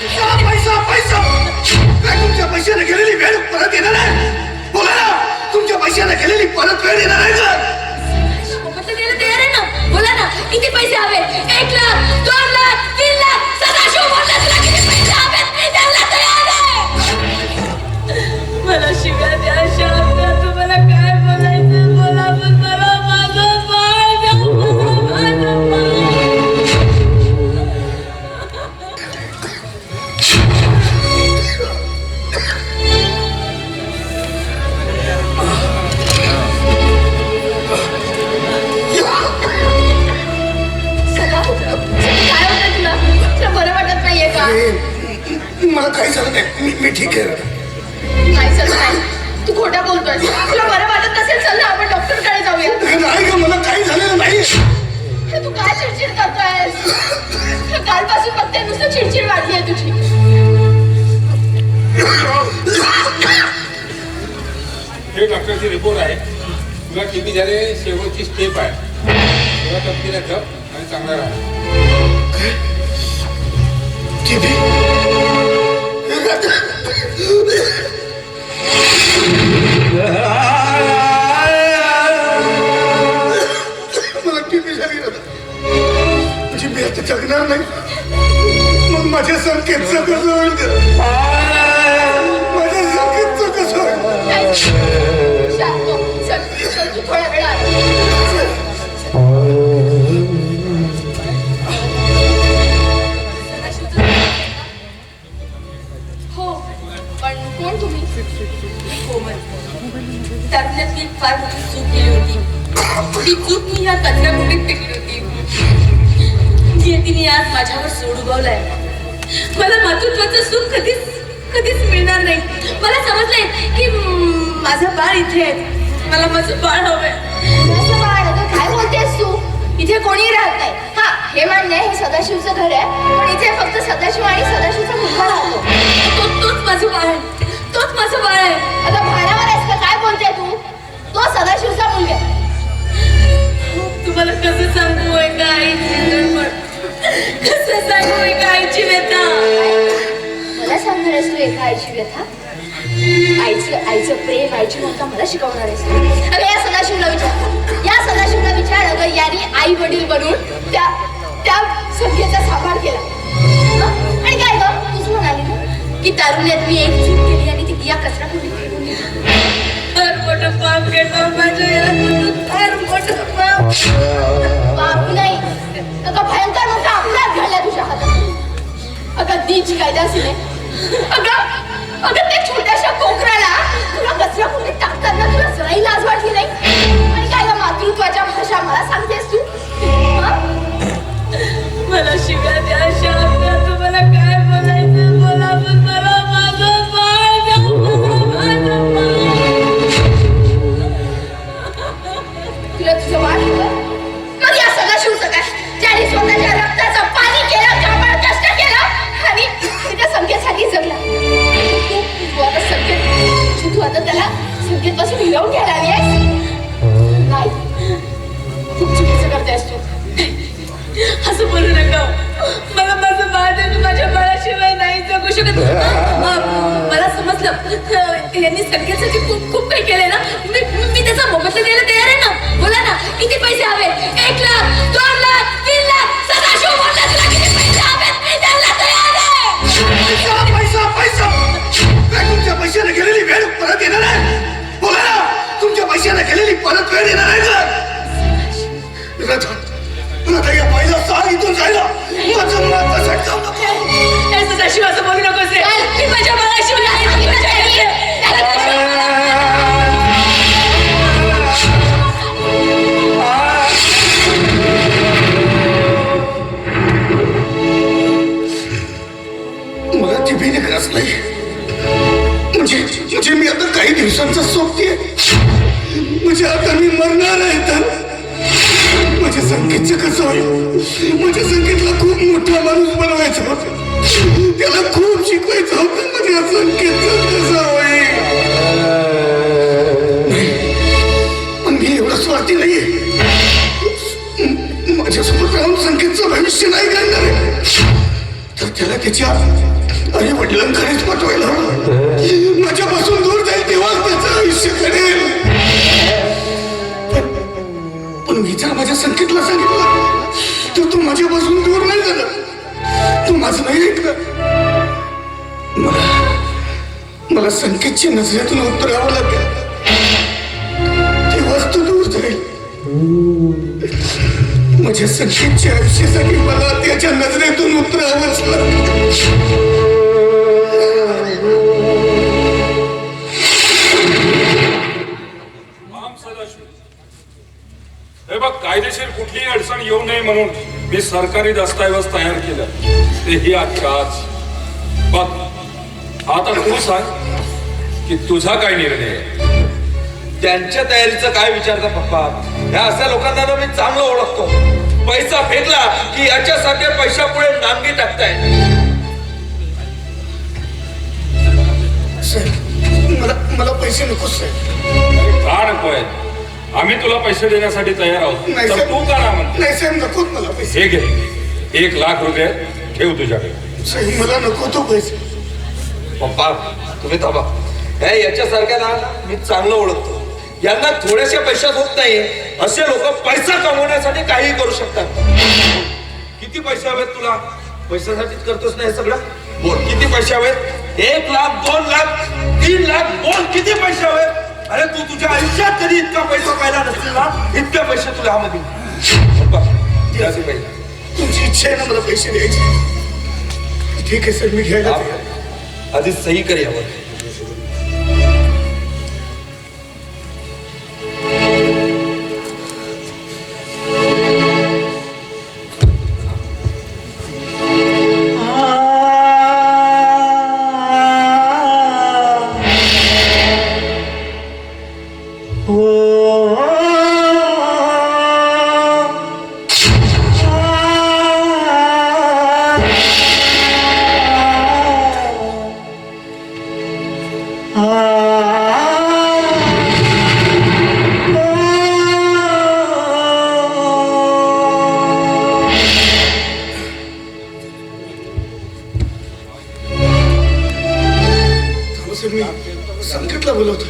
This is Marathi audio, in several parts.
पैसा पैसा पैसा. तुमच्या पैशाने गेलेली वेळ परत येणार आहे? बोला ना तुमच्या पैशाने गेलेली परत वेळ येणार आहे का? बोला ना किती पैसे हवे? एक लाख दोन मला काही झालं नाही. मी- मी ठीक आहे. नाही चल नाही. तू खोटा बोलतोय तुला बरं वाटत नसेल चल ना आपण डॉक्टरकडे जाऊया. नाही का मला काही झालेलं नाही. हे तू काय चिडचिड करतोय कालपासून फक्त नुसतं चिडचिड वाढली आहे तुझी. हे डॉक्टरचे रिपोर्ट आहे. तुला टीबी झाले शेवटची स्टेप आहे. तेव्हा तब्दीला जप आणि चांगला राहा. टीव्ही मला टीव्ही झाली म्हणजे मी आता जगणार नाही. मग माझ्या संकेतचं कसं होईल माझ्या संकेतचं कसं होईल त्यातल्यात मी फार मोठी चूक केली होती. ती चूक मी ह्या कचऱ्या कुठेच टिकली होती नियतीने आज माझ्यावर सोड उगवलाय. मला मातृत्वाचं सुख कधीच कधीच मिळणार नाही. मला समजलंय की माझं बाळ इथे आहे. मला माझं बाळ हवंय. काय बोलतेस तू? इथे कोणी राहत नाही. हा हे मान्य हे सदाशिवचं घर आहे. पण इथे फक्त सदाशिव आणि सदाशिवचा मुलगा राहतो. तो तोच माझं बाळ माझं बाळ आहे? अगं भाडावर आहेस का? काय बोलते तू? तो सदाशिवचा मुलगा. तुम्हाला कसं सांगू एका आईची धडपड कसं सांगू एका आईची व्यथा? मला सांगणार आहेस तू एका आईची व्यथा? आईचं आईचं प्रेम आईची ममता मला शिकवणार आहेस अगं या सदाशिवला विचार. या सदाशिवला विचार. अगं याने आई वडील बनून त्या त्या संख्येचा सांभाळ केला? आणि काय ग? तूच म्हणाली ना की तारुण्यात मी एक चूक केली या कचरा कुंडीत फेकून फार मोठं पाप केलं माझ्या या फार मोठं पाप. पाप नाही. अगं भयंकर मोठा अपराध घडला तुझ्या हातात. अगं नीच कायदा नाही अगं अगं त्या छोट्याशा कोकराला तुला कचरा कुठे टाकताना तुला जराही लाज वाटली नाही? आणि काय या मातृत्वाच्या भाषा मला सांगतेस तू? मला शिव्या द्या संख्येत पासून हिरवून घ्यायला नाही. खूप चुकीचं करतेस तू असं बोलू नका. मला माझं बाळ दे माझ्या बाळाशिवाय नाही जगू शकत. म- मला समजलं. यांनी संख्येसाठी खूप खूप काही केलंय ना. मी मी त्याचा मोबदला द्यायला तयार आहे ना. बोला ना. किती पैसे हवे? एक लाख दोन लाख माझ्या कसं होईल माझ्या म्हणजे संगीतला खूप मोठा माणूस बनवायचा होता. त्याला खूप शिकवायचं होतं म्हणजे माझ्या संगीतचं कसं होईल नाही, पण मी एवढा स्वार्थी नाहीये. माझ्यासोबत राहून संगीतचं भविष्य नाही घडणार आहे. तर त्याला त्याच्या अरे वडिलांकडेच पाठवायला संकेतला सांगितलं. तर तू माझ्यापासून दूर नाही झाला. तू माझं नाही ऐकलं. मला मला संकेतची नजरेतून उतरावं लागेल. तेव्हाच तू दूर जाईल. माझ्या संकेतच्या आयुष्यासाठी मला त्याच्या नजरेतून उतरावंच लागेल. अडचण येऊ नये म्हणून मी सरकारी दस्तऐवज तयार केलं. तेही आजच्या आज. बघ आता तू सांग की तुझा काय निर्णय आहे? त्यांच्या तयारीचं काय विचारता पप्पा. ह्या अशा लोकांना ना मी चांगलं ओळखतो. पैसा फेकला की याच्यासारख्या पैशापुढे नांगी टाकताय. मला मला पैसे अरे का नकोय? आम्ही तुला पैसे देण्यासाठी तयार आहोत. नाही तर साहेब तू का ना म्हणते? नाही साहेब नकोच मला पैसे. हे घे. एक लाख रुपये ठेव तुझ्याकडे. साहेब मला नको तो पैसे. पप्पा तुम्ही थांबा. ह्या याच्यासारख्या ना मी चांगलं ओळखतो. यांना थोड्याशा पैशात होत नाही. असे लोक पैसा कमवण्यासाठी काही करू शकतात. किती पैसे हवेत तुला? पैशासाठीच करतोस ना हे सगळं? बोल. किती पैसे हवेत? एक लाख दोन लाख तीन लाख बोल. किती पैसे हवेत? अरे तू तुझ्या आयुष्यात कधी इतका पैसा पाहिला नसतील ना इतके पैसे तुला पैसे. तुमची इच्छा आहे ना मला पैसे द्यायचे ठीक आहे सर मी घ्यायला. आधी सही कर यावर संकेतला बोलवतो.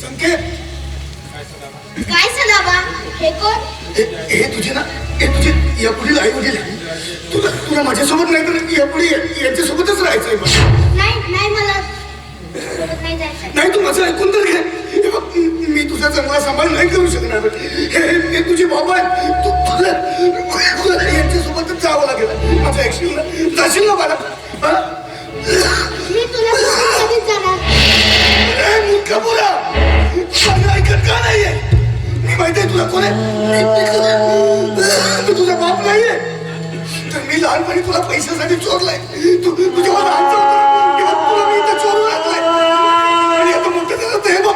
संकेत काय सदाबा? हे कोण? हे हे तुझे ना हे तुझे या पुढील आई वडील आहे. तुला तुला माझ्यासोबत नाही तर या पुढे यांच्यासोबतच राहायचंय मला नाही नाही मला सोबत नाही जायचं. नाही तू माझं ऐकून तर घे. हे बघ, मी तुझा चांगला सांभाळ नाही करू शकणार. हे हे तुझे बाबा आहेत. तू तुला तुला यांच्यासोबतच जावं लागेल. माझं ऐकशील ना? जाशील ना मला हा? मी तुला कधीच जाणार ऐकत का नाहीये मी माहितीये तुला कोण आहे मी- तुझा बाप नाहीये तर मी लहानपणी तुला पैशासाठी चोरलाय तू मी चोरून आणलाय आणि आता मोठं हे बघ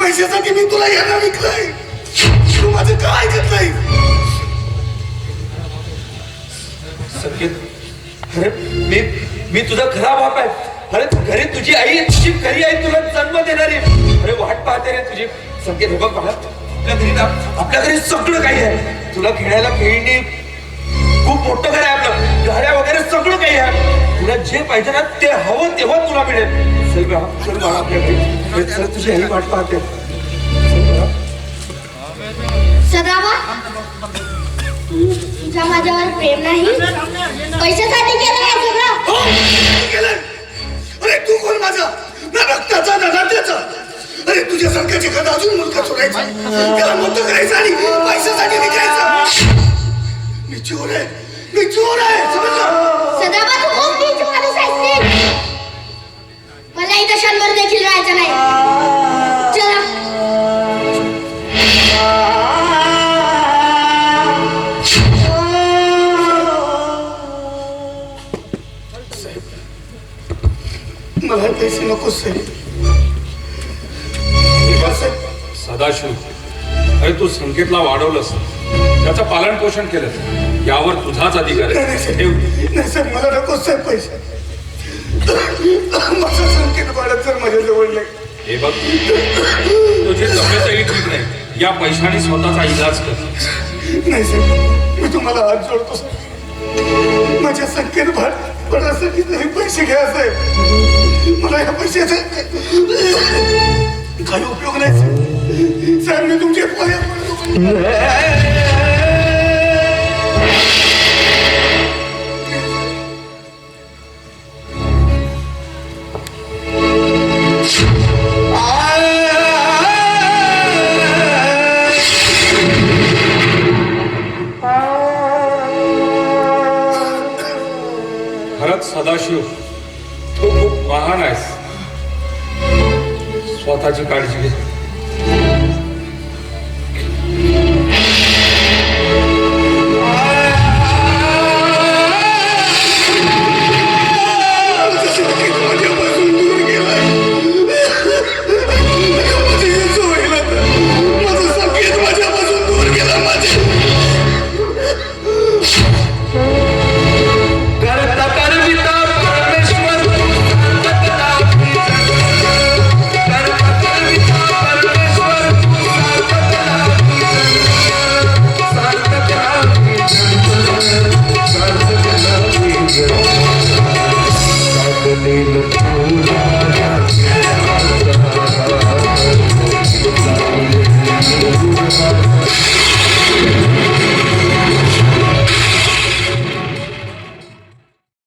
पैशासाठी मी तुला यांना विकलंय तू माझं का ऐकत नाही संकेत अरे मी मी तुझा खरा बाप आहे. अरे घरी तुझी आई तुझी घरी आई तुला जन्म देणारी. अरे वाट पाहते रे तुझी. संकेत हे बघ आपल्या घरी आपल्या घरी सगळं काही आहे. तुला खेळायला खेळणी खूप मोठं घर आहे आपलं. गाड्या वगैरे सगळं काही आहे. तुला जे पाहिजे ना ते हवं तेव्हा तुला मिळेल. चल बा चल बाळा आपल्या घरी. चल तुझी आई वाट पाहते. चल बाळा. माझ्यावर प्रेम नाही? पैसे सरकारची कथा अजून मुलगा चोरायचा त्याला मोठं करायचं आणि पैशासाठी विकायचं मी चोर आहे. मी चोर आहे. समजलं? सदाबा तू खूप नीच माणूस आहेस रे. मला इथं क्षणभर देखील राहायचं नाही. चला. मला पैसे नकोच साहेब साहेब, सदाशिव अरे तू संकेतला वाढवलंस. त्याचं पालन पोषण केलं यावर तुझाच अधिकार आहे. मला नकोच साहेब पैसे. माझा संकेत बाळत जर माझ्याजवळ नाही. हे बघ. तुझी तब्येतही ठीक नाही. या पैशाने स्वतःचा इलाज कर. नाही साहेब मी तुम्हाला हात जोडतो साहेब. माझ्या संकेत पण असं कितीतरी पैसे घ्या साहेब. मला या पैशाचा काही उपयोग नाही साहेब. साहेब मी तुमचे पाया पडतो. खरंच सदाशिव तू खूप महान आहेस स्वतःची काळजी घे